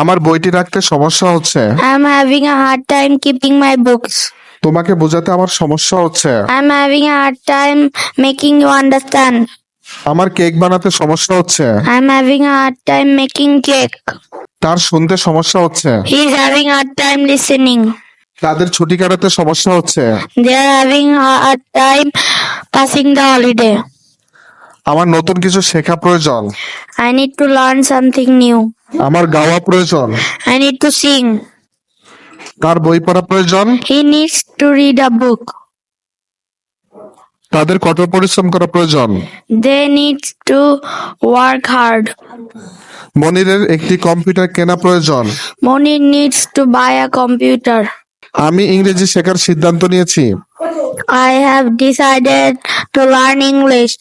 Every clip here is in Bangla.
আমার বইটি রাখতে সমস্যা হচ্ছে? I am having a hard time keeping my books তোমাকে বোঝাতে আমার সমস্যা হচ্ছে। I am having a hard time making you understand আমার কেক বানাতে সমস্যা হচ্ছে। I am having a time making cake তার শুনতে সমস্যা হচ্ছে। He is having time listening তাদের ছুটি কাটাতে সমস্যা হচ্ছে। They are having time passing the holiday আমার নতুন কিছু শেখা প্রয়োজন। I need to learn something new আমার গাওয়া প্রয়োজন I need to sing. তার বই পড়া প্রয়োজন He needs to read a book. তাদের কঠোর পরিশ্রম করা প্রয়োজন They need to work hard. মনিরের একটি কম্পিউটার কেনা প্রয়োজন Moni needs to buy a computer. আমি ইংরেজি শেখার সিদ্ধান্ত নিয়েছি I have decided to learn English.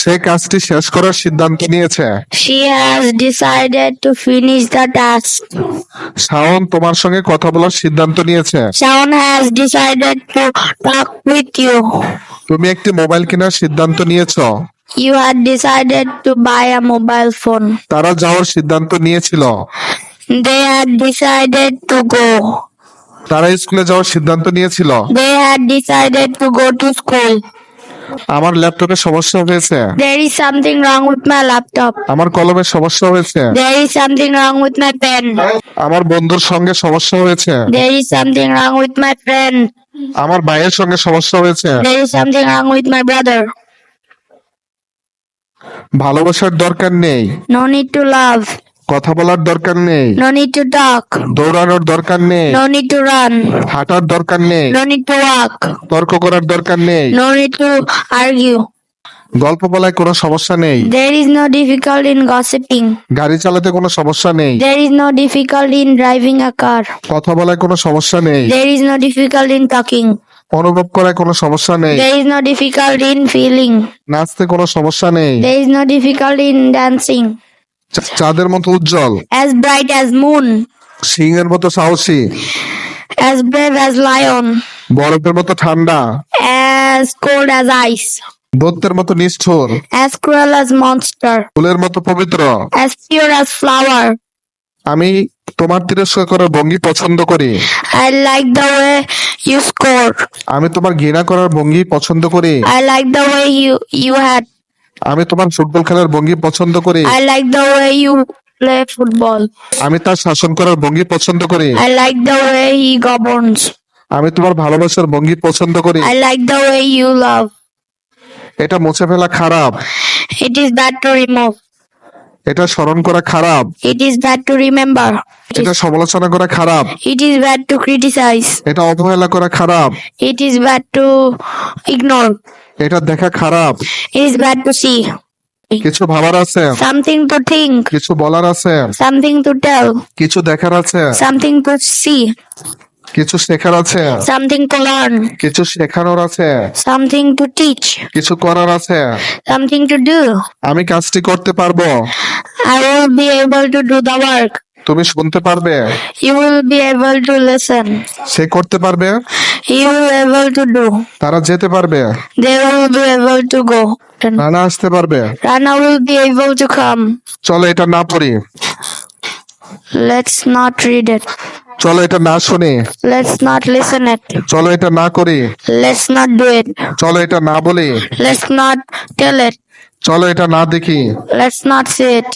সে কাজটি শেষ করার সিদ্ধান্ত নিয়েছে She has decided to finish the task. Shaon তোমার সঙ্গে কথা বলার সিদ্ধান্ত নিয়েছে Shaun has decided to talk with you. তুমি একটি মোবাইল কেনার সিদ্ধান্ত নিয়েছ You had decided to buy a mobile phone. তারা যাওয়ার সিদ্ধান্ত নিয়েছিল They had decided to go. তারা স্কুলে যাওয়ার সিদ্ধান্ত নিয়েছিল? আমার ল্যাপটপে সমস্যা হয়েছে। আমার কলমে সমস্যা হয়েছে। আমার বন্ধুর সঙ্গে সমস্যা হয়েছে। আমার ভাইয়ের সঙ্গে সমস্যা হয়েছে। ভালোবাসার দরকার নেই। নো নিড টু লাভ কথা বলার দরকার নেই। নো নিড টু টক দৌড়ানোর দরকার নেই। নো নিড টু রান হাঁটার দরকার নেই। নো নিড টু ওয়াক তর্ক করার দরকার নেই। নো নিড টু আর্গিউ গল্প বলায় কোনো সমস্যা নেই। There is no difficult in gossiping গাড়ি চালাতে কোনো সমস্যা নেই। There is no difficult in driving a car কথা বলায় কোনো সমস্যা নেই। There is no difficult in talking অনুভব করায় কোনো সমস্যা নেই। There is no difficult in feeling নাচতে কোনো সমস্যা নেই। There is no difficult in dancing চাঁদের মতো উজ্জ্বল As bright as moon. সিংহের মতো সাহসী As brave as lion. বরফের মতো ঠান্ডা As cold as ice. দত্তের মতো নিষ্ঠুর As cruel as monster. ফুলের মতো পবিত্র As pure as flower. আমি তোমার তিরস্কার করার ভঙ্গি পছন্দ করি I like the way you score. আমি তোমার ঘৃণা করার ভঙ্গি পছন্দ করি I like the way you you had. আমি তোমার ফুটবল খেলার ভঙ্গি পছন্দ করি। I like the way you play football আমি তার শাসন করার ভঙ্গি পছন্দ করি। I like the way he governs আমি তোমার ভালোবাসার ভঙ্গি পছন্দ করি। I like the way you love এটা মুছে ফেলা খারাপ। It is bad to remove এটা স্মরণ করা খারাপ। It is bad to remember এটা সমালোচনা করা খারাপ। It is bad to criticise এটা অবহেলা করা খারাপ। It is bad to ignore এটা দেখা খারাপ। ইট কিছু ভাবার আছে? সামথিং টু থিংক কিছু বলার আছে? সামথিং টু টেল কিছু দেখার আছে? সামথিং টু সি কিছু শেখার আছে? সামথিং টু লার্ন কিছু শেখানোর আছে? সামথিং টু টিচ কিছু করার আছে? সামথিং টু ডু আমি কাজটি করতে পারব? I will be able to do the work তুমি শুনতে পারবে? You will be able to listen সে করতে পারবে? You will able to do. তারা যেতে পারবে They will be able to go. Rana আসতে পারবে Rana will be able to come. চলো এটা না পড়ি Let's not read it. চলো এটা না শুনি Let's not listen it. চলো এটা না করি Let's not do it. চলো এটা না বলি Let's not tell it. চলো এটা না দেখি Let's not say it.